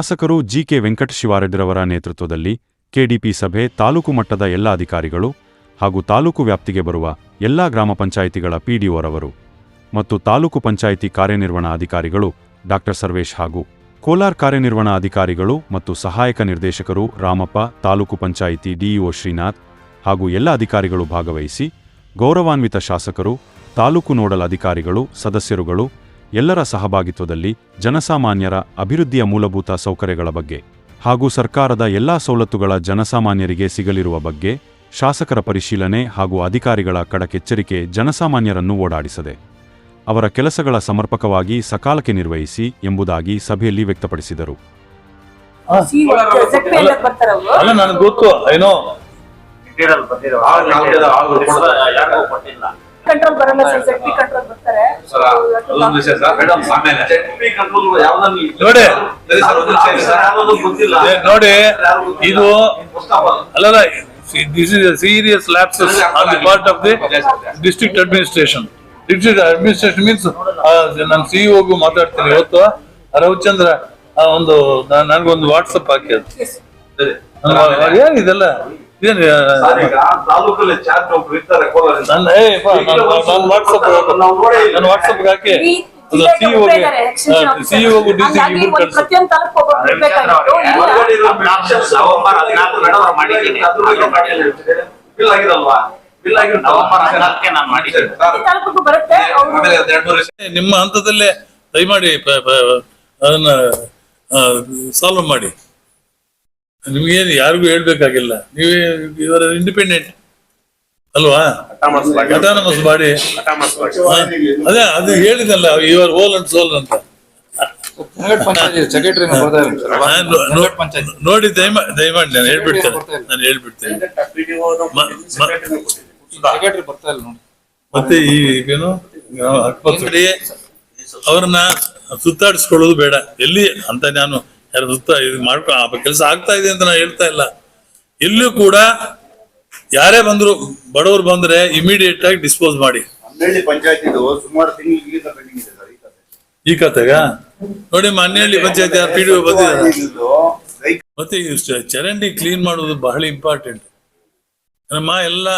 ಶಾಸಕರು ಜಿಕೆ ವೆಂಕಟಶಿವಾರೆಡ್ಡಿರವರ ನೇತೃತ್ವದಲ್ಲಿ ಕೆಡಿಪಿ ಸಭೆ ತಾಲೂಕು ಮಟ್ಟದ ಎಲ್ಲ ಅಧಿಕಾರಿಗಳು ಹಾಗೂ ತಾಲೂಕು ವ್ಯಾಪ್ತಿಗೆ ಬರುವ ಎಲ್ಲಾ ಗ್ರಾಮ ಪಂಚಾಯಿತಿಗಳ ಪಿಡಿಒರವರು ಮತ್ತು ತಾಲೂಕು ಪಂಚಾಯಿತಿ ಕಾರ್ಯನಿರ್ವಹಣಾ ಅಧಿಕಾರಿಗಳು ಡಾಕ್ಟರ್ ಸರ್ವೇಶ್ ಹಾಗೂ ಕೋಲಾರ್ ಕಾರ್ಯನಿರ್ವಹಣಾ ಅಧಿಕಾರಿಗಳು ಮತ್ತು ಸಹಾಯಕ ನಿರ್ದೇಶಕರು ರಾಮಪ್ಪ, ತಾಲೂಕು ಪಂಚಾಯಿತಿ ಡಿಇಒ ಶ್ರೀನಾಥ್ ಹಾಗೂ ಎಲ್ಲ ಅಧಿಕಾರಿಗಳು ಭಾಗವಹಿಸಿ ಗೌರವಾನ್ವಿತ ಶಾಸಕರು, ತಾಲೂಕು ನೋಡಲ್ ಅಧಿಕಾರಿಗಳು, ಸದಸ್ಯರುಗಳು ಎಲ್ಲರ ಸಹಭಾಗಿತ್ವದಲ್ಲಿ ಜನಸಾಮಾನ್ಯರ ಅಭಿವೃದ್ಧಿಯ ಮೂಲಭೂತ ಸೌಕರ್ಯಗಳ ಬಗ್ಗೆ ಹಾಗೂ ಸರ್ಕಾರದ ಎಲ್ಲಾ ಸವಲತ್ತುಗಳ ಜನಸಾಮಾನ್ಯರಿಗೆ ಸಿಗಲಿರುವ ಬಗ್ಗೆ ಶಾಸಕರ ಪರಿಶೀಲನೆ ಹಾಗೂ ಅಧಿಕಾರಿಗಳ ಕಡಕೆಚ್ಚರಿಕೆ ಜನಸಾಮಾನ್ಯರನ್ನು ಓಡಾಡಿಸದೆ ಅವರ ಕೆಲಸಗಳ ಸಮರ್ಪಕವಾಗಿ ಸಕಾಲಕ್ಕೆ ನಿರ್ವಹಿಸಿ ಎಂಬುದಾಗಿ ಸಭೆಯಲ್ಲಿ ವ್ಯಕ್ತಪಡಿಸಿದರು. ಏನೋ ಕಂಟ್ರೋಲ್ ಬರಲ್ಲ ಸರ್ ಜೆಡ್ಪಿ ಕಂಟ್ರೋಲ್ ಬರ್ತಾರೆ. ಸರ್ ಅದೊಂದು ವಿಷಯ ಸರ್ ಮೇಡಮ್ ಆಮೇಲೆ. ನೋಡಿ. ಇದು ಅಲ್ಲಲ್ಲ this is serious lapses on the part of the district administration district administration means ನಾನು ಸಿಇಒಗೂ ಮಾತಾಡ್ತೀನಿ ಇವತ್ತು ರವಿಚಂದ್ರ ಆ, ಒಂದು ನನಗೊಂದು ವಾಟ್ಸಪ್ ಹಾಕಿ ಅದು. ಸರಿ. ನಾನು- ಏನ್ ಇದೆಲ್ಲ ನನ್ನ ವಾಟ್ಸಪ್. ಹಾಕಿ. ಹೊರಗಡೆ ಇರೋ ನವೆಂಬರ್ ಹದಿನಾಲ್ಕು ಮಾಡಿದ್ದೀನಿ. ಬಿಲ್ ಆಗಿರಲ್ವಾ ನಿಮ್ಮ ಹಂತದಲ್ಲೇ ದಯಮಾಡಿ ಪ- ಅದನ್ನ ಸಾಲ್ವ್ ಮಾಡಿ. ನಿಮ್ಗೇನು ಯಾರಿಗೂ ಹೇಳ್ಬೇಕಾಗಿಲ್ಲ. ನೀವೇ ಇವರ ಇಂಡಿಪೆಂಡೆಂಟ್ ಅಲ್ವಾ? ಅಟಾನಮಸ್ ಬಾಡಿ ಅದೇ ಅದು ಹೇಳಿದಲ್ಲ ಇವರ್ ಓಲ್ ಅಂಡ್ ಸೋಲ್ ಅಂತ. ನೋಡಿ ದಯಮಾ ದಯಮಾಡಿ ನಾನು ಹೇಳ್ಬಿಡ್ತೇನೆ. ನಾನು ಹೇಳ್ಬಿಡ್ತೇನೆ. ಮ- ಮ- ಸೆಕ್ರೆಟರಿ ಬರ್ತಾ ಇಲ್ಲ ನೋಡಿ. ಮತ್ತೆ ಈಗೇನು ಏನು ಹಕ್ಪತ್ರಿ ಅವ್ರನ್ನ ಸುತ್ತಾಡಿಸ್ಕೊಳ್ಳೋದು ಬೇಡ. ಎಲ್ಲಿ ಅಂತ ನಾನು ಯಾರು ಇದು ಮಾಡ್ಕೊ ಆ ಕೆಲಸ ಆಗ್ತಾ ಇದೆ ಅಂತ ನಾನು ಹೇಳ್ತಾ ಇಲ್ಲ. ಇಲ್ಲೂ ಕೂಡ ಯಾರೇ ಬಂದ್ರು ಬಡವರು ಬಂದ್ರೆ ಇಮಿಡಿಯೇಟ್ ಆಗಿ ಡಿಸ್ಪೋಸ್ ಮಾಡಿ. ಈ ಕತೆಗ ನೋಡಿ ಮನೆಯಲ್ಲಿ ಪಂಚಾಯತಿ ಪಿ ಡಿ ಬಂದಿದ್ದಾರೆ. ಮತ್ತೆ ಚರಂಡಿ ಕ್ಲೀನ್ ಮಾಡೋದು ಬಹಳ ಇಂಪಾರ್ಟೆಂಟ್ ನಮ್ಮ ಎಲ್ಲ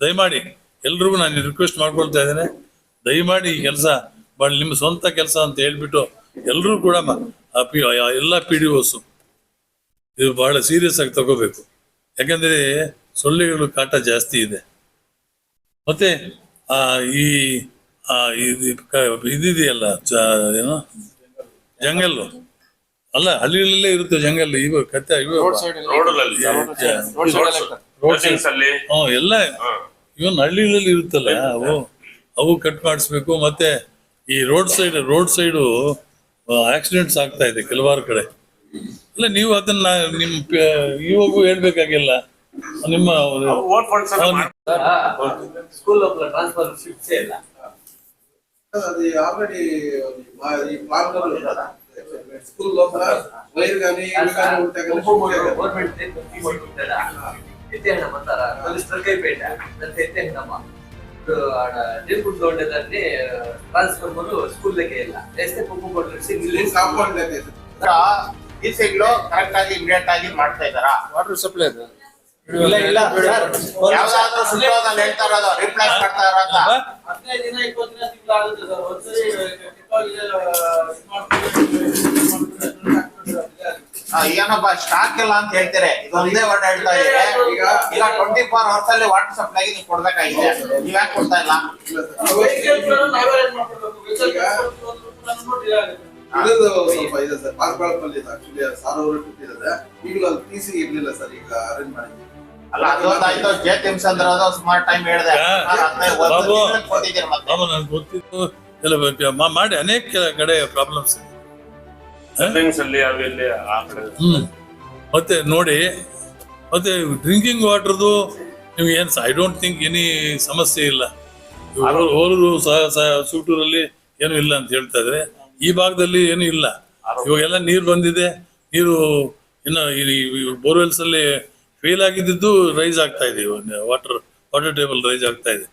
ದಯಮಾಡಿ ಎಲ್ರಿಗೂ ನಾನು ರಿಕ್ವೆಸ್ಟ್ ಮಾಡ್ಕೊಳ್ತಾ ಇದ್ದೇನೆ. ದಯಮಾಡಿ ಈ ಕೆಲಸ ಬಹಳ ನಿಮ್ಮ ಸ್ವಂತ ಕೆಲಸ ಅಂತ ಹೇಳ್ಬಿಟ್ಟು ಎಲ್ಲರೂ ಕೂಡ ಆ ಪಿ ಎಲ್ಲ ಪಿ ಡಿ ಓಸು ಇದು ಬಹಳ ಸೀರಿಯಸ್ ಆಗಿ ತಗೋಬೇಕು. ಯಾಕಂದ್ರೆ ಸೊಳ್ಳೆಗಳು ಕಾಟ ಜಾಸ್ತಿ ಇದೆ. ಮತ್ತೆ ಆ ಈ ಆ ಇದು ಇದಿದೆಯಲ್ಲ ಏನು? ಜಂಗಲ್ಲು. ಅಲ್ಲ ಹಳ್ಳಿಗಳಲ್ಲೇ ಇರುತ್ತೆ ಜಂಗಲ್ ಇವಾಗ ಕತ್ತೆ ಇವ ರೋಡ್ ಸೈಡ್ ರೋಡಲ್ಲಿ ರೋಡ್ ಸೈಡ್ ರೋಡ್ ಸೈಡ್ ಅಲ್ಲಿ ಹ್ಮ್ ಎಲ್ಲ ಇವನ್ ಹಳ್ಳಿಗಳಲ್ಲಿ ಇರುತ್ತಲ್ಲ ಅವು ಅವು ಕಟ್ ಮಾಡಿಸ್ಬೇಕು. ಮತ್ತೆ ಈ road side road side accidents ಆಗ್ತಾ ಇದೆ ಕೆಲವಾರು ಕಡೆ ಅಲ್ಲ ನೀವು ಅದನ್ನ ನಿಮ್ ಪ- ಇವಾಗೂ ಹೇಳ್ಬೇಕಾಗಿಲ್ಲ ನಿಮ್ಮ ಓಟ್ ಫಂಡ್ಸ್ ಸ್ಕೂಲ್ ಟ್ರಾನ್ಸ್ಫರ್ ಫಿಕ್ಸೇ ಇಲ್ಲ అది ఆల్రెడీ ఈ ప్లాన్ స్కూల్ లోపల వైర్ కానీ ఇవి కానీ ఉంటే కానీ ಗೌರ್ಮೆಂಟ್ ಎತ್ತೆಹಣ ಬರ್ತಾರ ಕಲಿಸ್ತಾರೆ ಕೈಪೇಟ ಸ್ಕೂಲ್ ಲೆಕ್ಕ ಇಲ್ಲ. ಎಷ್ಟೇ ಪಪ್ಪು ಕೊಟ್ಟರೆ ಕಾಂಪೌಂಡ್ ಈ ಸೈಡ್ಲು ಕರೆಕ್ಟ್ ಆಗಿ ಇಮಿಡಿಯೇಟ್ ಆಗಿ ಮಾಡ್ತಾ ಇದ್ದಾರಾ? ವಾಟರ್ ಸಪ್ಲೈ ಇಲ್ಲ ಇಲ್ಲ ಯಾವ್ದಾದ್ರು ಸುಳ್ಳು ಹೇಳ್ತಾ ಇರೋದು ರಿಪ್ಲೇಸ್ ಮಾಡ್ತಾ ಇರೋದ ಹದಿನೈದು ದಿನ ಇಪ್ಪತ್ತು ದಿನ ಸರ್ ಒಂದ್ಸರಿ ಏನಪ್ಪ ಸ್ಟಾಕ್ ಇಲ್ಲ ಅಂತ ಹೇಳ್ತಾರೆ. ಇದೊಂದೇ ವರ್ಡ್ ಹೇಳ್ತಾ ಇದ್ರೆ ಈಗ ಈಗ ಟ್ವೆಂಟಿ ಫೋರ್ ಅವರ್ಸ್ ಅಲ್ಲಿ ವಾಟರ್ ಸಪ್ಲೈ ನೀವು ಕೊಡ್ಬೇಕಾಗಿದೆ. ನೀವ್ ಯಾಕೆ ಕೊಡ್ತಾ ಇಲ್ಲ? ಇರೋದು ಸ್ವಲ್ಪ ಇದೆ ಸರ್. ಪಾರ್ಪಾಳಪಲ್ಲಿ ಇದೆ. ಆಕ್ಚುಲಿ ಸಾವಿರ ಅವರು ಕೊಟ್ಟಿದ್ದಾರೆ. ಈಗಲೂ ಅಲ್ಲಿ ಟಿ ಸಿ ಇರ್ಲಿಲ್ಲ ಸರ್. ಈಗ ಅರೇಂಜ್ ಮಾಡಿದ್ವಿ. ಅಲ್ಲ ಅದೊಂದಾಯ್ತು ಜೆ ತಿಮ್ಸ್ ಅಂದ್ರೆ ಅದು ಸ್ಮಾರ್ಟ್ ಟೈಮ್ ಹೇಳಿದೆ. ಬಾಬು. ಕೊಟ್ಟಿದ್ದೀರಿ ಮತ್ತೆ. ಗೊತ್ತಿತ್ತು. ಮಾಡಿ ಅನೇಕ ಕಡೆ ಪ್ರಾಬ್ಲಮ್ಸ್ ಹ್ಮ್. ಮತ್ತೆ ನೋಡಿ ಮತ್ತೆ ಡ್ರಿಂಕಿಂಗ್ ವಾಟರ್ದು ನಿಮ್ಗೆ ಏನು ಐ ಡೋಂಟ್ ಥಿಂಕ್ ಎನಿ ಸಮಸ್ಯೆ ಇಲ್ಲ. ಅವರು ಸೂಟೂರಲ್ಲಿ ಏನು ಇಲ್ಲ ಅಂತ ಹೇಳ್ತಾ ಇದ್ರೆ ಈ ಭಾಗದಲ್ಲಿ ಏನು ಇಲ್ಲ. ಇವಾಗೆಲ್ಲ ನೀರು ಬಂದಿದೆ ನೀರು ಇನ್ನು ಬೋರ್ವೆಲ್ಸ್ ಅಲ್ಲಿ ಫೇಲ್ ಆಗಿದ್ದು ರೈಸ್ ಆಗ್ತಾ ಇದೆ ವಾಟರ್ ವಾಟರ್ ಟೇಬಲ್ ರೈಸ್ ಆಗ್ತಾ ಇದೆ.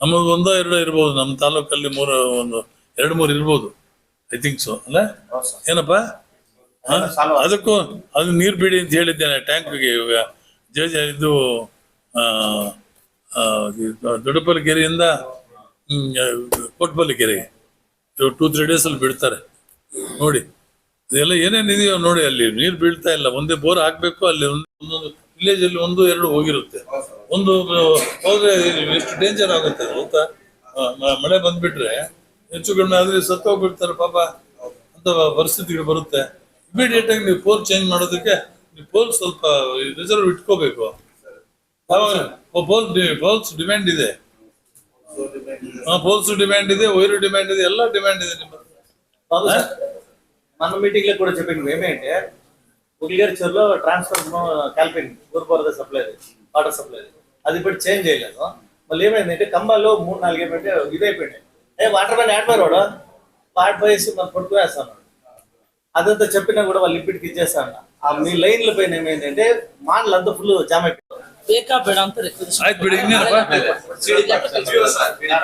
ನಮ್ಮದು ಒಂದೋ ಎರಡೋ ಇರ್ಬೋದು ನಮ್ಮ ತಾಲೂಕಲ್ಲಿ ಮೂರು ಒಂದು ಎರಡು ಮೂರು ಇರ್ಬೋದು. ಐ ಥಿಂಕ್ ಸೊ ಅಲ್ಲ? ಏನಪ್ಪ? ಅದಕ್ಕೂ ಅದು ನೀರು ಬಿಡಿ ಅಂತ ಹೇಳಿದ್ದೇನೆ ಟ್ಯಾಂಕ್ಗೆ. ಇವಾಗ ಜೆ ಜೆ ಇದು ಆ, ಆ, ಇದು ದೊಡ್ಡಪಲ್ಲಿ ಕೆರೆಯಿಂದ ಕೊಟ್ಪಲ್ಲಿ ಕೆರೆಗೆ ಟೂ ತ್ರೀ ಡೇಸ್ ಅಲ್ಲಿ ಬಿಡ್ತಾರೆ. ನೋಡಿ ಇದೆಲ್ಲ ಏನೇನಿದೆಯೋ ನೋಡಿ ಅಲ್ಲಿ ನೀರು ಬೀಳ್ತಾ ಇಲ್ಲ. ಒಂದೇ ಬೋರ್ ಹಾಕ್ಬೇಕು ಅಲ್ಲಿ ಒಂದು- ಒಂದೊಂದು ವಿಲೇಜ್ ಅಲ್ಲಿ ಒಂದು ಎರಡು ಹೋಗಿರುತ್ತೆ. ಒಂದು ಹೋದ್ರೆ ಎಷ್ಟು ಡೇಂಜರ್ ಆಗುತ್ತೆ ಗೊತ್ತಾ ಮಳೆ ಬಂದ್ಬಿಟ್ರೆ ಹೆಚ್ಚು ಕಡಿಮೆ ಆದ್ರೆ ಸತ್ತೋಗ್ಬಿಡ್ತಾರೆ ಪಾಪ ಅಂತ ಪರಿಸ್ಥಿತಿಗಳು ಬರುತ್ತೆ ಇಮಿಡಿಯೇಟ್ ಆಗಿ ನೀವು ಪೋಲ್ ಚೇಂಜ್ ಮಾಡೋದಕ್ಕೆ ನೀವು ಪೋಲ್ ಸ್ವಲ್ಪ ರಿಸರ್ವ್ ಇಟ್ಕೋಬೇಕು ಪೋಲ್ ಪೋಲ್ಸ್ ಡಿಮ್ಯಾಂಡ್ ಇದೆ ಪೋಲ್ಸ್ ಡಿಮ್ಯಾಂಡ್ ಇದೆ వైరు డిమాండ్ ಇದೆ ಎಲ್ಲ ಡಿಮ್ಯಾಂಡ್ ಇದೆ ನಿಮ್ಮ బాబు సార్ మన మీటింగ్ లో కూడా చెప్పింది ఏమేంటే ఉగిలిగారి చెరువులో ట్రాన్స్ఫర్ కలిపింది ఊరుపోరద సప్లై వాటర్ సప్లై అది ఇప్పుడు చేంజ్ చేయలేదు మళ్ళీ ఏమైందంటే కంబాల్లో మూడు నాలుగు ఏమంటే ఇదైపోయినాయి ఏ వాటర్ మ్యాన్ యాడ్ వాడు పాట్ పోయేసి మనం పట్టుకువేస్తాను అదంతా చెప్పినా కూడా వాళ్ళు ఇప్పటికి ఇచ్చేస్తాను ఆ మీ లైన్ల పైన ఏమైందంటే మాటలు అంతా ఫుల్ జామ్ అయిపోయింది ಬೇಕಾ ಬೇಡ ಅಂತ ರಿಕ್ವೆಸ್ಟ್ ಆಯ್ತು ಬಿಡಿ ಇನ್ನೇನಪ್ಪ ಜೀವ ಸರ್ ಇವಾಗ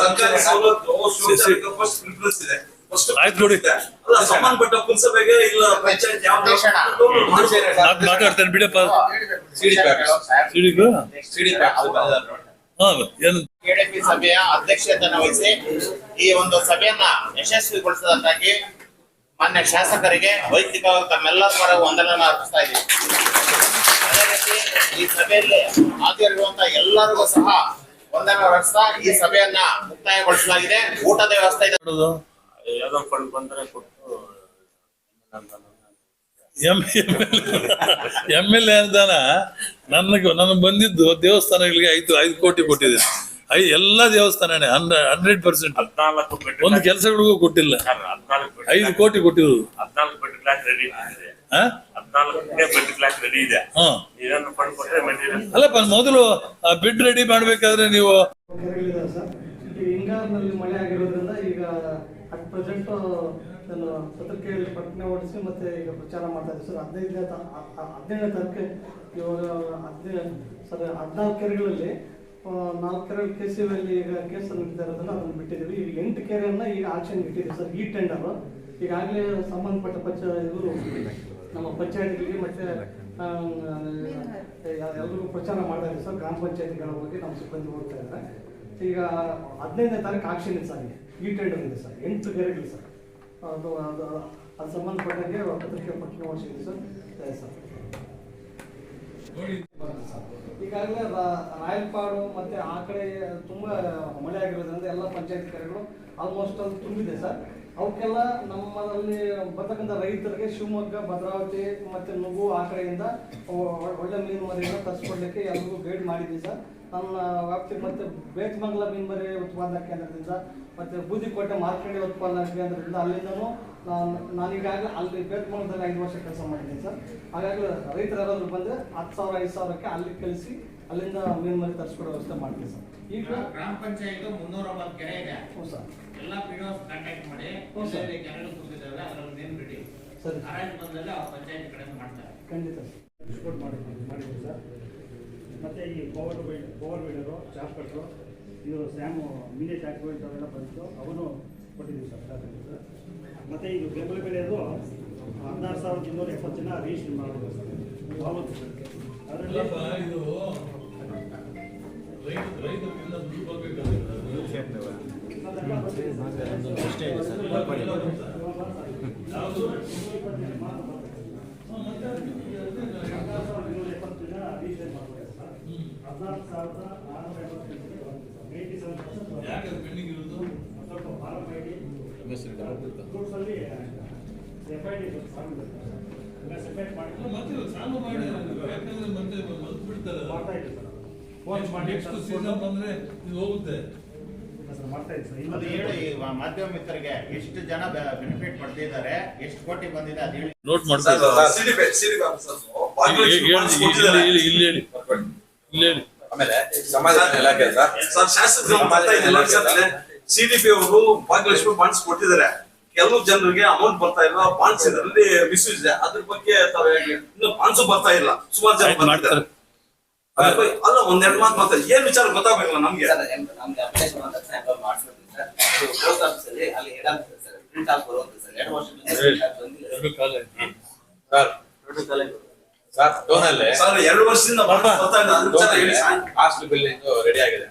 ಸರ್ಕಾರಿ ಸವಲತ್ತು ಶೌಚಾಲಯಕ್ಕೆ ಫಸ್ಟ್ ಪ್ರಿಫರೆನ್ಸ್ ಇದೆ ಫಸ್ಟ್ ಆಯ್ತು ಬಿಡಿ ಅಲ್ಲ ಸಂಬಂಧಪಟ್ಟ ಪುರಸಭೆಗೆ ಇಲ್ಲ ಪಂಚಾಯತ್ ಯಾವ ಮಾತ್ ಮಾತಾಡ್ತೇನೆ ಬಿಡಪ್ಪ ಸಿಡಿಗು ಹಾ ಏನು ಕೆಡಿಪಿ ಸಭೆಯ ಅಧ್ಯಕ್ಷತೆಯನ್ನು ವಹಿಸಿ ಈ ಒಂದು ಸಭೆಯನ್ನ ಯಶಸ್ವಿಗೊಳಿಸದಂತಾಗಿ ಮಾನ್ಯ ಶಾಸಕರಿಗೆ ವೈಯಕ್ತಿಕವಾಗಿ ತಮ್ಮೆಲ್ಲರ ವಂದನೆಯನ್ನು ಅರ್ಪಿಸ್ತಾ ಇದ್ದೀವಿ. ಅದೇ ರೀತಿ ಈ ಸಭೆಯಲ್ಲಿ ಹಾಜರಿರುವಂತಹ ಎಲ್ಲರಿಗೂ ಸಹ ವಂದನೆ ಅರ್ಪಿಸ್ತಾ ಈ ಸಭೆಯನ್ನ ಮುಕ್ತಾಯಗೊಳಿಸಲಾಗಿದೆ. ಊಟದ ವ್ಯವಸ್ಥೆ ಇದೆ. ಮಾಡೋದು ಎಂ ಎಂ ಎಲ್ ಎ ಅಂತಾನ ನನಗೆ ನನಗೆ ಬಂದಿದ್ದು ದೇವಸ್ಥಾನಗಳಿಗೆ ಐದು ಐದು ಕೋಟಿ ಕೊಟ್ಟಿದೆ. ಐ ಎಲ್ಲ ದೇವಸ್ಥಾನನೇ ಹಂಡ್ರೆಡ್ ಹಂಡ್ರೆಡ್ ಪರ್ಸೆಂಟ್. ಒಂದು ಕೆಲಸಗಳಿಗೂ ಕೊಟ್ಟಿಲ್ಲ. ಐದು ಕೋಟಿ ಕೊಟ್ಟಿದ್ದು ಹದಿನಾಲ್ಕು ಬೆಡ್ ಕ್ಲಾಸ್ ರೆಡಿ ಇದೆ. ಹಾ ಹದಿನಾಲ್ಕು ಬೆಡ್ ಕ್ಲಾಸ್ ರೆಡಿ ಇದೆ. ಹಾ. ಇದನ್ನು ಫಂಡ್ ಕೊಟ್ಟರೆ ಮೆಟೀರಿಯಲ್ ಅಲ್ಲಪ್ಪ ಮೊದಲು ಬಿಡ್ ರೆಡಿ ಮಾಡ್ಬೇಕಾದ್ರೆ ನೀವು ಮಳೆ ಆಗಿರೋದ್ರಿಂದ ಈಗ ಅಟ್ ಪ್ರೆಸೆಂಟ್ ನಾನು ಪತ್ರಿಕೆಯಲ್ಲಿ ಪ್ರಕಟಣೆ ಓಡಿಸಿ ಮತ್ತೆ ಈಗ ಪ್ರಚಾರ ಮಾಡ್ತಾ ಇದ್ದೀವಿ ಸರ್, ಹದಿನೈದನೇ ತಾ- ಹ- ಹ- ಹದಿನೈದನೇ ತಾರೀಕು, ಇವಾಗ ಹದಿನೈದು ಸರ್, ಹದಿನಾಲ್ಕು ಕೆರೆಗಳಲ್ಲಿ ನಾಲ್ಕು ಕೆರೆ ಕೆ ಸಿ ಅಲ್ಲಿ ಈಗ ನಡೀತಾ ಇರೋದನ್ನ ಅದನ್ನು ಬಿಟ್ಟಿದ್ದೀವಿ. ಈಗ ಎಂಟು ಕೆರೆಯನ್ನು ಈಗ ಆಕ್ಷನ್ ಇಟ್ಟಿದ್ದೀವಿ. ಸರ್, ಈ ಟೆಂಡರು ಈಗಾಗಲೇ ಸಂಬಂಧಪಟ್ಟ ಪಂಚ ಇವರು ನಮ್ಮ ಪಂಚಾಯತ್ಗಳಿಗೆ ಮತ್ತೆ ಎಲ್ಲರಿಗೂ ಪ್ರಚಾರ ಮಾಡ್ತಾ ಸರ್, ಗ್ರಾಮ ಪಂಚಾಯತ್ಗಳ ಬಗ್ಗೆ ನಮ್ಮ ಸಿಬ್ಬಂದಿ ಹೋಗ್ತಾ ಇದ್ದಾರೆ. ಈಗ ಹದಿನೈದನೇ ತಾರೀಕು ಆಕ್ಷನ್ ಇದೆ ಸರ್, ಈ ಟೆಂಡರ್ ಇದೆ ಸರ್. ಎಂಟು ಕೆರೆಗಳು ಸರ್. ಅದು ಅದು ಅದು ಸಂಬಂಧಪಟ್ಟಂಗೆ ಪತ್ರಿಕೆ ಪಟ್ಟಿನ ಹೊಡಿಸಿದ್ವಿ ಸರ್ ಸರ್. ಈಗಾಗಲೇ ರಾಯಲ್ಪಾಡು ಮತ್ತೆ ಆ ಕಡೆ ತುಂಬಾ ಮಳೆ ಆಗಿರೋದ್ರಿಂದ ಎಲ್ಲ ಪಂಚಾಯತ್ ಕಾರ್ಯಗಳು ಆಲ್ಮೋಸ್ಟ್ ಅದು ತುಂಬಿದೆ ಸರ್. ಅವಕ್ಕೆಲ್ಲ ನಮ್ಮಲ್ಲಿ ಬರ್ತಕ್ಕಂಥ ರೈತರಿಗೆ ಶಿವಮೊಗ್ಗ ಭದ್ರಾವತಿ ಮತ್ತೆ ನುಗ್ಗು ಆ ಕಡೆಯಿಂದ ಒಳ್ಳೆ ಮೀನು ಮರಿಯನ್ನು ತರಿಸ್ಕೊಡ್ಲಿಕ್ಕೆ ಎಲ್ಲರಿಗೂ ಗೈಡ್ ಮಾಡಿದ್ವಿ ಸರ್. ನನ್ನ ವ್ಯಾಪ್ತಿ ಮತ್ತೆ ಬೇತ್ಮಂಗಲ ಮೀನುಮರಿ ಉತ್ಪಾದನಾ ಕೇಂದ್ರದಿಂದ ಮತ್ತೆ ಬೂದಿಕೋಟೆ ಮಾರ್ಕೆಟ್ ಉತ್ಪಾದನಾ ಕೇಂದ್ರದಿಂದ ಅಲ್ಲಿಂದನೂ ನಾನು ನಾನೀಗಾಗಲೇ ಅಲ್ಲಿ ಬೇತ್ಮಂಗಲದಲ್ಲಿ ಐದು ವರ್ಷ ಕೆಲಸ ಮಾಡಿದ್ದೀನಿ ಸರ್. ಹಾಗಾಗಿ ರೈತರು ಯಾರಾದರೂ ಬಂದರೆ ಹತ್ತು ಸಾವಿರ ಐದು ಸಾವಿರಕ್ಕೆ ಅಲ್ಲಿ ಕಲಿಸಿ ಅಲ್ಲಿಂದ ಮೀನುಮರಿ ತರಿಸ್ಕೊಡೋ ವ್ಯವಸ್ಥೆ ಮಾಡ್ತೀವಿ ಸರ್. ಈಗ ಗ್ರಾಮ ಪಂಚಾಯತ್ ಮುನ್ನೂರ ಒಂಬತ್ತು ಕೆರೆ ಇದೆ. ಹ್ಞೂ ಸರ್. ಎಲ್ಲ ಪಿಡಿಒ ಕಾಂಟ್ಯಾಕ್ಟ್ ಮಾಡಿ ಸರ್. ಕೆರೆಗಳು ತುಂಬಿದ್ದಾವೆ ಅದರಲ್ಲಿ ನೇಮ್ ಬಿಡಿ ಸರ್. ಅರೇಂಜ್ ಬಂದಲ್ಲಿ ಆ ಪಂಚಾಯತ್ ಕಡೆ ಮಾಡ್ತಾರೆ. ಖಂಡಿತ ಸರ್. ಡಿಸ್ಕೌಂಟ್ ಮಾಡಿದ್ದೀವಿ ಮಾಡಿದ್ದೀವಿ ಸರ್. ಮತ್ತು ಈ power weed power weeder chop cutter ಇದು ಸ್ಯಾಮು ಮಿನಿ ಟ್ಯಾಕ್ ಇಂಥವೆಲ್ಲ ಅವೆಲ್ಲ ಬಂತು ಅವನು ಕೊಟ್ಟಿದ್ದೀವಿ ಸರ್ ಸರ್. ಮತ್ತು ಇದು ಬೆಂಬಲ ಬೆಲೆಯದು ಹದಿನಾರು ಸಾವಿರದ ಇನ್ನೂರ ಎಪ್ಪತ್ತು ಜನ ರಿಜಿಸ್ಟರ್ ಮಾಡಬೇಕು ಸರ್. ಅವತ್ತು ಅದರಲ್ಲಿ ಅಲ್ಲಪ್ಪ, ಇದು ರೈತ ರೈತರಿಂದ ದುಡ್ಡು ಬರ್ಬೇಕಾದ್ರೆ ರಿಜಿಸ್ಟರ್ ಮಾಡಿದ್ದಾರೆ ಸರ್ ಮಾಡ್ತಾ ಇದ್ದೀವಿ ಸರ್ ನೆಕ್ಸ್ಟ್ ಸೀಸನ್ ಬಂದ್ರೆ ಇದು ಹೋಗುತ್ತೆ. ಸರ್ ಮಾಡ್ತಾ ಇದ್ದೀವಿ ಸರ್ ಇನ್ನು ಹೇಳಿ ಮಾಧ್ಯಮ ಮಿತ್ರರಿಗೆ ಎಷ್ಟು ಜನ ಬೆನಿಫಿಟ್ ಪಡೆದಿದ್ದಾರೆ ಎಷ್ಟು ಕೋಟಿ ಬಂದಿದೆ ಅದು ಹೇಳಿ. ನೋಟ್ ಮಾಡ್ತಾರೆ ಸಿಡಿಬೆ ಸಿಡಿಬೆ ಇಲ್ಲಿ ಇಲ್ಲಿ ಹೇಳಿ. ಇಲ್ಲಿ ಹೇಳಿ. ಆಮೇಲೆ ಸಮಾಜ ಇಲಾಖೆ ಸರ್ ಸರ್ ಶಾಸಕರು ಬರ್ತಾ ಇದ್ದಿಲ್ಲ ಸರ್ ಸಿಡಿಪಿ ಅವರು ಭಾಗ್ಯಲಕ್ಷ್ಮಿ ಬಾಂಡ್ಸ್ ಕೊಟ್ಟಿದ್ದಾರೆ. ಕೆಲವು ಜನರಿಗೆ ಅಮೌಂಟ್ ಬರ್ತಾ ಇಲ್ಲ ಬಾಂಡ್ಸ್ ಇದರಲ್ಲಿ ಮಿಸ್ಯೂಸ್ ಇದೆ. ಅದ್ರ ಬಗ್ಗೆ ತಾವು ಹೇಳಿ ಇನ್ನು ಬಾಂಡ್ಸ್ ಬರ್ತಾ ಇಲ್ಲ. ಸುಮಾರು ಜನ ಮಾಡ್ತಾರೆ. ಅಲ್ಲ ಒಂದೆರಡು ಮಾತು ಮಾತಾಡಿ. ಏನ್ ವಿಚಾರ ಗೊತ್ತಾಗಬೇಕಲ್ಲ ನಮ್ಗೆ? ನಮ್ಗೆ ಅಪ್ಲಿಕೇಶನ್ ಅಂತ ಸ್ಯಾಂಪಲ್ ಮಾಡಿಸ್ಬೇಕು ಸರ್. ಅದು ಪೋಸ್ಟ್ ಆಫೀಸ್ ಅಲ್ಲಿ ಅಲ್ಲಿ head office sir. Print of ಬರುವಂತ ಸರ್. ಎರಡು ಬಂದಿಲ್ಲ ಎರಡು ಕಾಲ ಆಯ್ತು. ಸರ್. ಟೋನ್ ಟೋನಲ್ಲೇ. ಸರ್ ಎರಡು ವರ್ಷದಿಂದ. ಹಾಸ್ಟೆಲ್ ಬಿಲ್ಡಿಂಗ್ ರೆಡಿ ಆಗಿದೆ.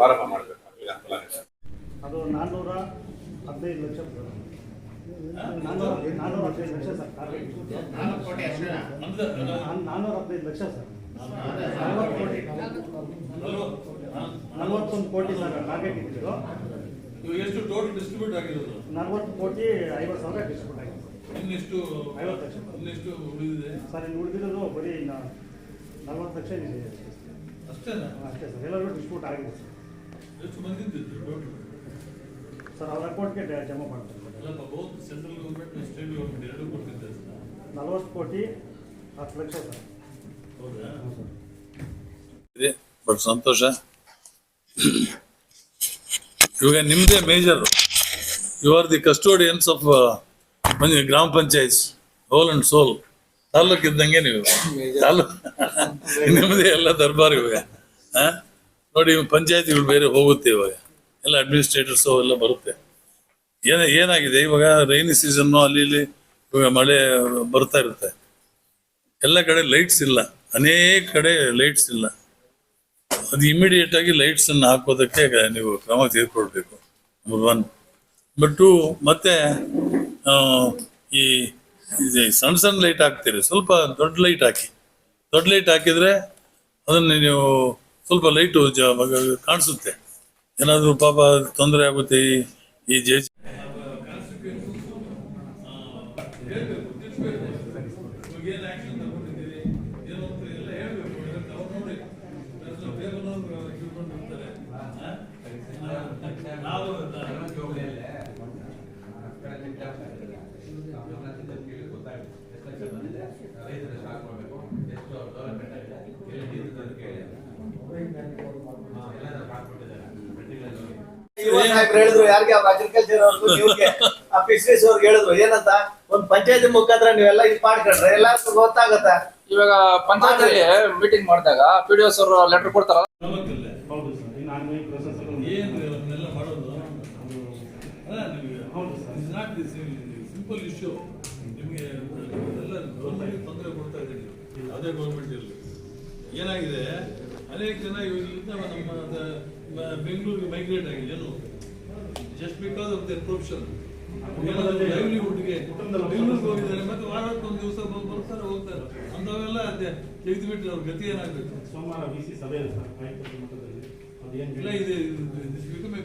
ಪ್ರಾರಂಭ ಮಾಡ್ಬೇಕು. ಮಕ್ಕಳಿಗೆ ಅನುಕೂಲ ಆಗುತ್ತೆ ಅದು ನಾನ್ನೂರ ಹದಿನೈದು ಲಕ್ಷ ಸರ್. ನಾನ್ನೂರ ಹದಿನೈದು ಲಕ್ಷ ಸರ್. ನಾನ್ನೂರ ಹದಿನೈದು ಲಕ್ಷ ಸರ್. ನಲವತ್ತೊಂದು ಕೋಟಿ ಸರ್ ಟಾರ್ಗೆಟ್ ಇವಾಗ ಎಷ್ಟು ಟೋಟಲ್ ಡಿಸ್ಟ್ರಿಬ್ಯೂಟ್ ಆಗಿರೋದು? ನಲ್ವತ್ತು ಕೋಟಿ ಐವತ್ತು ಸಾವಿರ ಡಿಸ್ಟ್ರಿಬ್ಯೂಟ್ ಆಗಿದೆ. ಇನ್ನೆಷ್ಟು ಐವತ್ತು ಲಕ್ಷ. ಇನ್ನೆಷ್ಟು ಉಳಿದಿದೆ? ಸರ್ ಇನ್ನು ಉಳಿದಿರೋದು ಬರೀ ಇನ್ನು ನಲವತ್ತು ಲಕ್ಷ ಇದೆ ಅಷ್ಟೇನಾ? ಅಷ್ಟೇ ಸರ್ ಎಲ್ಲರೂ ಡಿಸ್ಟ್ರಿಬ್ಯೂಟ್ ಆಗಿದೆ ಸರ್. ಎಷ್ಟು ಬಂದಿದ್ದು ಟೋಟಲ್ ಸರ್ ಅವ್ರ ಅಕೌಂಟ್ಗೆ ಜಮಾ ಮಾಡ್ತಾರೆ ಸರ್. ಅಲ್ಲಪ್ಪ ಬಹುತ್ ಸೆಂಟ್ರಲ್ ಗೌರ್ಮೆಂಟ್ ಸ್ಟೇಟ್ ಗೌರ್ಮೆಂಟ್ ಎರಡು ನಲವತ್ತು ಕೋಟಿ ಹತ್ತು ಲಕ್ಷ ಸರ್. ಇದೆ ಬಟ್ ಸಂತೋಷ. ಇವಾಗ ನಿಮ್ದೇ major you are the custodians of gram panchayat whole and sole taluk ಇದ್ದಂಗೆ ನೀವು. ತಾಲೂಕ್ ನಿಮ್ಮದೇ ಎಲ್ಲ ದರ್ಬಾರ್ ಇವಾಗ. ಆ? ನೋಡಿ ಪಂಚಾಯತಿಗಳು ಬೇರೆ ಹೋಗುತ್ತೆ ಇವಾಗ. ಎಲ್ಲ ಅಡ್ಮಿನಿಸ್ಟ್ರೇಟರ್ಸ್ ಎಲ್ಲ ಬರುತ್ತೆ. ಏನ ಏನಾಗಿದೆ? ಇವಾಗ ರೈನಿ ಸೀಸನ್ನು ಅಲ್ಲಿ ಇಲ್ಲಿ ಇವಾಗ ಮಳೆ ಬರ್ತಾ ಇರುತ್ತೆ. ಎಲ್ಲ ಕಡೆ ಲೈಟ್ಸ್ ಇಲ್ಲ. ಅನೇಕ ಕಡೆ ಲೈಟ್ಸ್ ಇಲ್ಲ. ಅದು ಇಮಿಡಿಯೇಟ್ ಆಗಿ ಲೈಟ್ಸ್ ಅನ್ನು ಹಾಕೋದಕ್ಕೆ ನೀವು ಕ್ರಮ ತೆಗೆದುಕೊಳ್ಬೇಕು ನಂಬರ್ ಒನ್ ನಂಬರ್ ಟು ಮತ್ತೆ ಈ ಸಣ್ಣ ಸಣ್ಣ ಲೈಟ್ ಹಾಕ್ತೀರಿ, ಸ್ವಲ್ಪ ದೊಡ್ಡ ಲೈಟ್ ಹಾಕಿ. ದೊಡ್ಡ ಲೈಟ್ ಹಾಕಿದ್ರೆ ಅದನ್ನು ನೀವು ಸ್ವಲ್ಪ ಲೈಟು ಕಾಣಿಸುತ್ತೆ. ಏನಾದರೂ ಪಾಪ ತೊಂದರೆ ಆಗುತ್ತೆ ಈ ಈ ಜೆ ಹೇಳಿದ್ರು ಯಾರಿಗೆ ಅವ್ರ ಅಗ್ರಿಕಲ್ಚರ್ ಅವ್ರಿಗೂ ಆ ಫಿಶರೀಸ್ ಅವ್ರಿಗೆ ಹೇಳಿದ್ರು ಏನಂತ? ಒಂದ್ ಪಂಚಾಯತಿ ಮುಖಾಂತರ ನೀವೆಲ್ಲ ಇದು ಮಾಡ್ಕೊಂಡ್ರೆ ಎಲ್ಲಾರ್ಗು ಗೊತ್ತಾಗತ್ತ? ಇವಾಗ ಪಂಚಾಯತ್ ಮೀಟಿಂಗ್ ಮಾಡಿದಾಗ ಪಿ ಡಿ ಅವರು ಲೆಟರ್ ಕೊಡ್ತಾರ ಹೌದು ಸರ್ ಇನ್ನು ಆನ್ಲೈನ್ ಪ್ರೊಸೆಸ್ ಏನು ಅದನ್ನೆಲ್ಲ ಮಾಡೋದು? ಅಲ್ಲ ನಿಮಗೆ ಹೌದು sir it's not this simple issue ನಿಮಗೆ ಎಲ್ಲ ಗೌರ್ಮೆಂಟ್ ತೊಂದರೆ ಕೊಡ್ತಾ ಅದೇ ಗೌರ್ಮೆಂಟ್ ಏನಾಗಿದೆ? ಅನೇಕ ಜನ ಇವಾಗ ನಮ್ಮ ಬೆಂಗಳೂರಿಗೆ ಮೈಗ್ರೇಟ್ ಆಗಿದೆ ಏನು just because of their profession ಲೈವ್ಲಿಹುಡ್ಗೆ ಬೆಂಗಳೂರಿಗೆ ಹೋಗಿದ್ದಾರೆ ಮತ್ತೆ ವಾರಕ್ಕೆ ಒಂದು ದಿವಸ ಬರ್ತಾರೆ ಹೋಗ್ತಾರೆ. ಅಂತವೆಲ್ಲ ಅದೇ ತೆಗೆದುಬಿಟ್ಟು ಅವ್ರ ಗತಿ ಏನಾಗಬೇಕು? ಸೋಮವಾರ ವಿ ಸಿ ಸಭೆ ಇಲ್ಲ ಇದು ಬಿಕ್ ಬಿಕಮ್ ಎ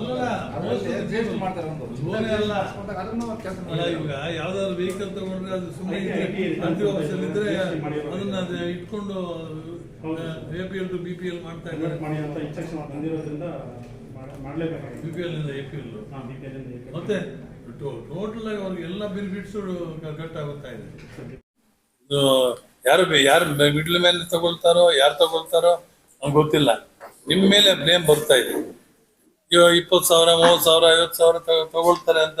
ಇವಾಗ ಯಾವ್ದಾದ್ರು ವೆಹಿಕಲ್ ತಗೊಂಡ್ರೆ ಅದು ಸುಮ್ಮನೆ ಅಂತಿಮ ವರ್ಷದಲ್ಲಿ ಇದ್ರೆ ಅದನ್ನ ಇಟ್ಕೊಂಡು A P L to B P L ಮಾಡ್ತಾ ಇದ್ದಾರೆ. ಬಿ ಪಿ ಎಲ್ ಇಂದ ಎ ಪಿ ಎಲ್ ಹಾಂ ಬಿ ಪಿ ಎಲ್ ಮತ್ತೆ ಟೋಟಲ್ ಆಗಿ ಅವ್ರಿಗೆ ಎಲ್ಲ ಬೆನಿಫಿಟ್ಸ್ ಕಟ್ ಆಗುತ್ತಾ ಇದೆ. ಯಾರು ಬೆ- ಯಾರು ಮಿಡ್ಲ್ ಮ್ಯಾನ್ ತಗೊಳ್ತಾರೋ ಯಾರು ತಗೊಳ್ತಾರೋ ನಮ್ಗೆ ಗೊತ್ತಿಲ್ಲ. ನಿಮ್ಮ ಮೇಲೆ ಬ್ಲೇಮ್ ಬರ್ತಾ ಇದೆ. ಇವಾಗ ಇಪ್ಪತ್ತು ಸಾವಿರ, ಮೂವತ್ತು ಸಾವಿರ, ಐವತ್ತು ಸಾವಿರ ತಗೊಳ್ತಾರೆ ಅಂತ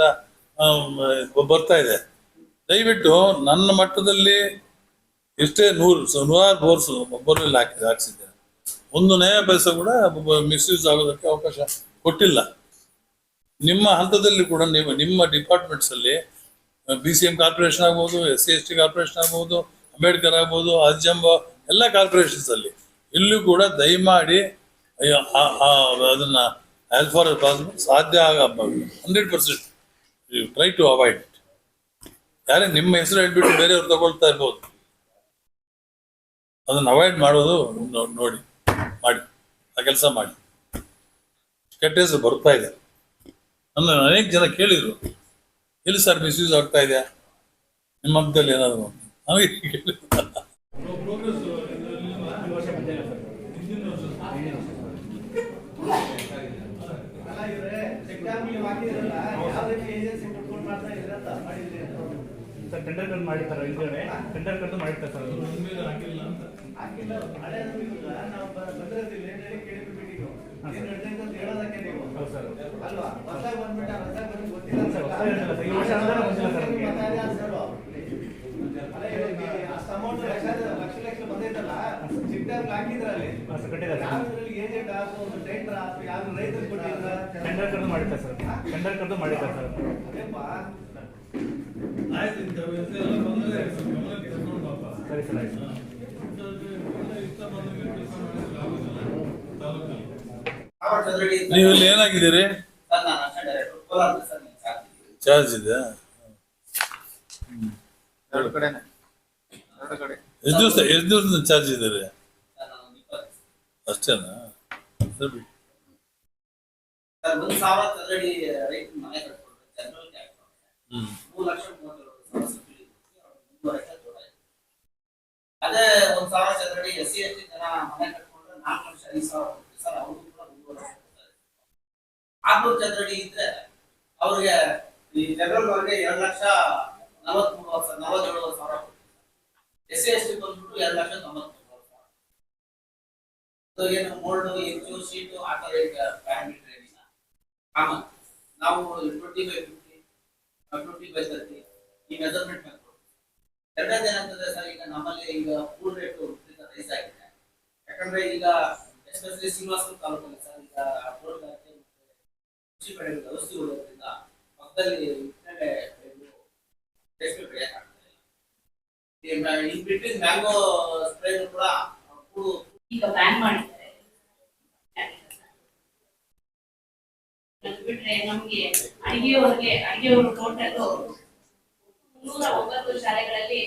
ಬರ್ತಾ ಇದೆ. ದಯವಿಟ್ಟು ನನ್ನ ಮಟ್ಟದಲ್ಲಿ ಎಷ್ಟೇ ನೂರು ನೂರಾರು ಬೋರ್ಸ್ ಬೋರ್ವೆಲ್ ಹಾಕಿ, ಹಾಕ್ಸಿದ್ದೆ. ಒಂದು ನಯ ಪೈಸ ಕೂಡ ಮಿಸ್ಯೂಸ್ ಆಗೋದಕ್ಕೆ ಅವಕಾಶ ಕೊಟ್ಟಿಲ್ಲ. ನಿಮ್ಮ ಹಂತದಲ್ಲಿ ಕೂಡ ನೀವು, ನಿಮ್ಮ ಡಿಪಾರ್ಟ್ಮೆಂಟ್ಸ್ ಅಲ್ಲಿ ಬಿ ಸಿ ಎಂ ಕಾರ್ಪೊರೇಷನ್ ಆಗ್ಬೋದು S C S T corporation ಆಗ್ಬೋದು ಅಂಬೇಡ್ಕರ್ ಆಗ್ಬೋದು ಅಜ್ಜಂಬ ಎಲ್ಲ ಕಾರ್ಪೊರೇಷನ್ಸ್ ಅಲ್ಲಿ ಇಲ್ಲೂ ಕೂಡ ದಯಮಾಡಿ ಅದನ್ನ ಆಸ್ ಫಾರ್ as ಪಾಸಿಬಲ್ ಸಾಧ್ಯ ಆಗ hundred percent try to avoid it ಯಾರೇ ನಿಮ್ಮ ಹೆಸರು ಹೇಳ್ಬಿಟ್ಟು ಬೇರೆಯವ್ರು ತಗೊಳ್ತಾ ಇರ್ಬೋದು. ಅದನ್ನ ಅವಾಯ್ಡ್ ಮಾಡೋದು ನೋಡಿ, ಮಾಡಿ, ಆ ಕೆಲಸ ಮಾಡಿ. ಕೆಟ್ಟ ಹೆಸರು ಬರ್ತಾ ಇದೆ. ನನ್ನ ಅನೇಕ ಜನ ಕೇಳಿದ್ರು, ಎಲ್ಲಿ ಸರ್ ಮಿಸ್ಯೂಸ್ ಆಗ್ತಾ ಇದೆಯಾ? ನಿಮ್ಮ ಹಬ್ಬದಲ್ಲಿ ಏನಾದ್ರು? ನಮಗೆ ಕೇಳಿದ್ರು. ಟೆಂಡರ್ ಕಟ್ ಮಾಡಿರ್ತಾರೆ ಹಿಂದೆ ಟೆಂಡರ್ ಕಟ್ ಮಾಡಿರ್ತಾರೆ ಸರ್ ಲಕ್ಷ ಲಕ್ಷ ಲಕ್ಷ ಬಂದೈತಲ್ಲ? ಚಿಕ್ಕದಾಗಿ ಹಾಕಿದ್ರಲ್ಲಿ. ಏಜೆಂಟ್ ಆ ಒಂದು ಟೆಂಡರ್ ಆ ಯಾರು ರೈತರು ಕೊಟ್ಟಿಲ್ಲ ಟೆಂಡರ್ ಕರೆದು ಮಾಡಿರ್ತಾರೆ ಸರ್ ಟೆಂಡರ್ ಕರೆದು ಮಾಡಿರ್ತಾರೆ ಸರ್ ಅದೇಪ್ಪ. Already ನೀವು ಇಲ್ಲಿ ಏನಾಗಿದ್ದೀರಿ? ಚಾರ್ಜ್ ಇದ್ದೀರಿ. ಚಾರ್ಜ್ ಇದೆ ಎರಡು ಕಡೆನೆ. ಎರಡು ಕಡೆ. ಎಷ್ಟು ದಿವಸ ಎಷ್ಟು ದಿವಸದ ಚಾರ್ಜ್ ಇದ್ದಾರೆ? ಸರ್, ನಾನು ಲಕ್ಷ ಇಪ್ಪತ್ತು. ಅಷ್ಟೇನಾ ಸರಿ ಅದೇ ಒಂದ್ ಸಾವಿರ ಚದರಡಿ ಎಸ್ ಸಿ ಎಸ್ ಟಿ ಜನ ಮನೆ ಕಟ್ಕೊಂಡ್ರೆ ನಾಲ್ಕು ಲಕ್ಷ ಐದು ಸಾವಿರ ಸರ್ ಅವ್ರಿಗೂ ಕೂಡ ಕೊಡ್ತಾರೆ. ಆರ್ನೂರು ಚದರಡಿ ಇದ್ರೆ ಅವ್ರಿಗೆ ಈ ಜನರಲ್ ಅವ್ರಿಗೆ ಎರಡು ಲಕ್ಷ ನಲವತ್ಮೂರು ವರ್ಷ ನಲವತ್ತೇಳು ಸಾವಿರ ಎಸ್ ಸಿ ಎಸ್ ಟಿ ಬಂದ್ಬಿಟ್ಟು ಎರಡು ಲಕ್ಷ ತೊಂಬತ್ಮೂರು ಸಾವಿರ. ಏನು ಮೋಲ್ಡ್ ಇಂಚು ಶೀಟು ಆ ಥರ ಈಗ ಪ್ಯಾರಾಮೀಟರ್ ಏನಿಲ್ಲ. ಕಾಮನ್ ನಾವು twenty by fifty twenty by thirty ಈ ಮೆಜರ್ಮೆಂಟ್. ಎರಡನೇದು ಏನಂತಂದ್ರೆ ಸರ್, ಈಗ ನಮ್ಮಲ್ಲಿ ಈಗ ಫುಡ್ ರೇಟ್ ರೈಸ್ ಆಗಿದೆ. ಯಾಕಂದ್ರೆ ಈಗ ಎಸ್ಪೆಷಲಿ ಶ್ರೀನಿವಾಸಪುರ ತಾಲೂಕಲ್ಲಿ ಸರ್, ಈಗ ತೋಟಗಾರಿಕೆ ಕೃಷಿ ಬೆಳೆಗಳು ಔಷಧಿ ಉಳೋದ್ರಿಂದ ಪಕ್ಕದಲ್ಲಿ ಇತರೆ ಬೆಳೆಗಳು ರೇಷ್ಮೆ ಬೆಳೆಯಕ್ಕಾಗ್ತಾ ಇನ್ ಮ್ಯಾಂಗೋ ಸ್ಪ್ರೇ ಕೂಡ ಈಗ ಬ್ಯಾನ್ ಮಾಡಿದ್ದಾರೆ. ಬಿಟ್ರೆ ನಮ್ಗೆ ಅಡಿಗೆಯವ್ರಿಗೆ ಅಡಿಗೆಯವರು ಟೋಟಲ್ ಮುನ್ನೂರ ಒಂಬತ್ತು ಶಾಲೆಗಳಲ್ಲಿ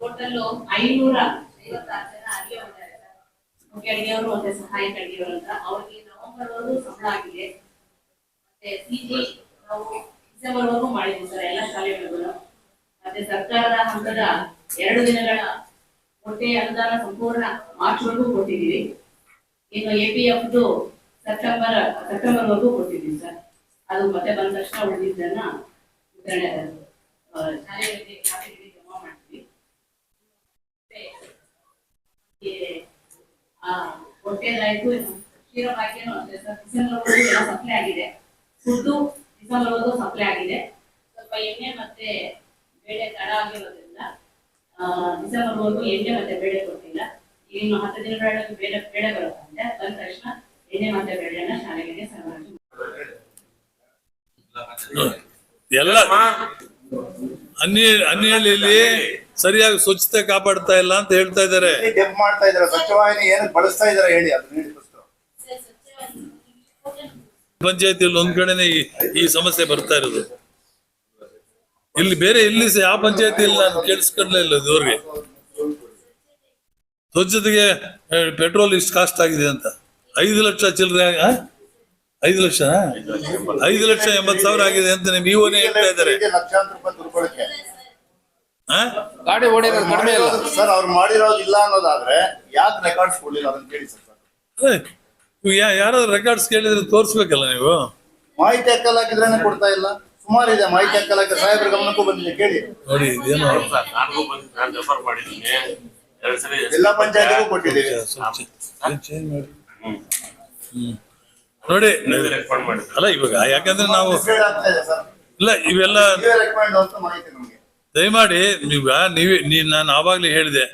ಟೋಟಲ್ ಐನೂರ ಐವತ್ತಾರು ಜನ ಅಡಿಗೆಯವರಿದ್ದಾರೆ ಮುಖ್ಯ ಮತ್ತೆ ಸಹಾಯಕ ಅಡಿಗೆಯವರು ಅಂತ. ಅವ್ರಿಗೆ ನವೆಂಬರ್ ವರೆಗೂ ಸಂಬಳ ಆಗಿದೆ. ಮತ್ತೆ ಸಿಜಿ ನಾವು ಡಿಸೆಂಬರ್ ವರೆಗೂ ಮಾಡಿದ್ವಿ ಸರ್, ಎಲ್ಲ ಶಾಲೆಗಳಿಗೂ. ಮತ್ತೆ ಸರ್ಕಾರದ ಹಂತದ ಎರಡು ದಿನಗಳ ಹೊಟ್ಟೆ ಅನುದಾನ ಸಂಪೂರ್ಣ ಮಾರ್ಚ್ ವರೆಗೂ ಕೊಟ್ಟಿದ್ದೀವಿ. ಇನ್ನು A P F September September ವರೆಗೂ ಕೊಟ್ಟಿದ್ದೀವಿ ಸರ್. ಅದು ಮತ್ತೆ ಬಂದ ತಕ್ಷಣ ಉಳಿದಿದ್ದನ್ನ ವಿತರಣೆ ಶಾಲೆಗಳಿಗೆ ಜಮಾ ಮಾಡ್ತೀವಿ ಆ, ಕ್ಷೀರಭಾಗ್ಯನೂ ಎಲ್ಲ ಸಪ್ಲೈ ಆಗಿದೆ ಫುಡ್ಡು ಡಿಸೆಂಬರ್ ವರೆಗೂ ಸಪ್ಲೈ ಆಗಿದೆ ಸ್ವಲ್ಪ ಎಣ್ಣೆ ಮತ್ತೆ ಬೇಳೆ ತಡ ಆಗಿರೋದ್ರಿಂದ ಆ, ಡಿಸೆಂಬರ್ ವರೆಗೂ ಎಣ್ಣೆ ಮತ್ತೆ ಬೇಳೆ ಕೊಟ್ಟಿಲ್ಲ ಇನ್ನು ಹತ್ತು ದಿನಗಳಲ್ಲಿ ಬೇಳೆ ಬೇಳೆ ಬರುತ್ತೆ ಬಂದ ತಕ್ಷಣ ಎಣ್ಣೆ ಮತ್ತೆ ಬೇಳೆನ ಸರಬರಾಜು ಎಲ್ಲ ಅನ್ಯ ಸರಿಯಾಗಿ ಸ್ವಚ್ಛತೆ ಕಾಪಾಡ್ತಾ ಇಲ್ಲ ಅಂತ ಹೇಳ್ತಾ ಇದ್ದಾರೆ ಡೆಪ್ ಮಾಡ್ತಾ ಇದಾರೆ ಸ್ವಚ್ಛವಾಹಿನಿ ಏನು ಬಳಸ್ತಾ ಇದಾರೆ ಹೇಳಿ ಅದು ಹೇಳಿ first. ಪಂಚಾಯತಿಯಲ್ಲಿ ಒಂದ್ ಕಡೆನೆ ಈ ಈ ಸಮಸ್ಯೆ ಬರ್ತಾ ಇರೋದು ಇಲ್ಲಿ ಬೇರೆ ಎಲ್ಲಿ ಸಹ ಯಾವ ಪಂಚಾಯತಿಯಲ್ಲಿ ನಾನು ಕೇಳಿಸ್ಕೊಂಡ್ಲೇ ಇಲ್ಲ ಇದುವರೆಗೆ ಸ್ವಚ್ಛತೆಗೆ ಪೆಟ್ರೋಲ್ ಇಷ್ಟು ಕಾಸ್ಟ್ ಆಗಿದೆ ಅಂತ ಐದು ಲಕ್ಷ ಚಿಲ್ಲರೆ ಆ? ಐದು ಲಕ್ಷ ಐದು ಲಕ್ಷ ಎಂಬತ್ತು ಸಾವಿರ ಆಗಿದೆ ಅಂತ ನಿಮ್ ಇವನೇ ಹೇಳ್ತಾ ಇದ್ದಾರೆ. ಲಕ್ಷಾಂತರ ರೂಪಾಯಿ? ಗಾಡಿ ಓಡಿರೋದು ಕಡಿಮೆ ಇಲ್ಲ ಸರ್ ಅವ್ರು ಮಾಡಿರೋದು ಇಲ್ಲ ಅನ್ನೋದಾದ್ರೆ ಯಾಕೆ ರೆಕಾರ್ಡ್ಸ್ ಕೊಡ್ಲಿಲ್ಲ ಅದನ್ನ ಕೇಳಿ ಸರ್. ಯಾ- ಯಾರಾದ್ರೂ ರೆಕಾರ್ಡ್ಸ್ ಕೇಳಿದ್ರೆ ತೋರಿಸ್ಬೇಕಲ್ಲ ನೀವು? ಮಾಹಿತಿ ಹಾಕಲಾಕಿದ್ರೇನೆ ಕೊಡ್ತಾ ಇಲ್ಲ. ಸುಮಾರು ಇದೆ ಮಾಹಿತಿ ಹಾಕಿದ್ರೆ ಸಾಹೇಬ್ರ ಗಮನಕ್ಕೂ ಬಂದಿದೆ ಕೇಳಿ. ನೋಡಿ ಇದೇನು ನಾನು ರೆಫರ್ ಮಾಡಿದ್ದೀನಿ. ಎಲ್ಲಾ ಪಂಚಾಯತಿಗೂ ಕೊಟ್ಟಿದ್ದೀವಿ. ಚೇಂಜ್ ಮಾಡಿ. ಹ್ಮ್. ನೋಡಿ ರೆಕಮೆಂಡ್ ಮಾಡಿದ್ರು ಅಲ್ಲ ಇವಾಗ ಯಾಕಂದ್ರೆ ನಾವು ಇಲ್ಲ ಇವೆಲ್ಲ ಅಂತ ಮಾಹಿತಿ ನಮ್ಗೆ. ದಯಮಾಡಿ ನೀವ ನೀವೇ ನಾನು ಆವಾಗ್ಲೇ ಹೇಳಿದೆ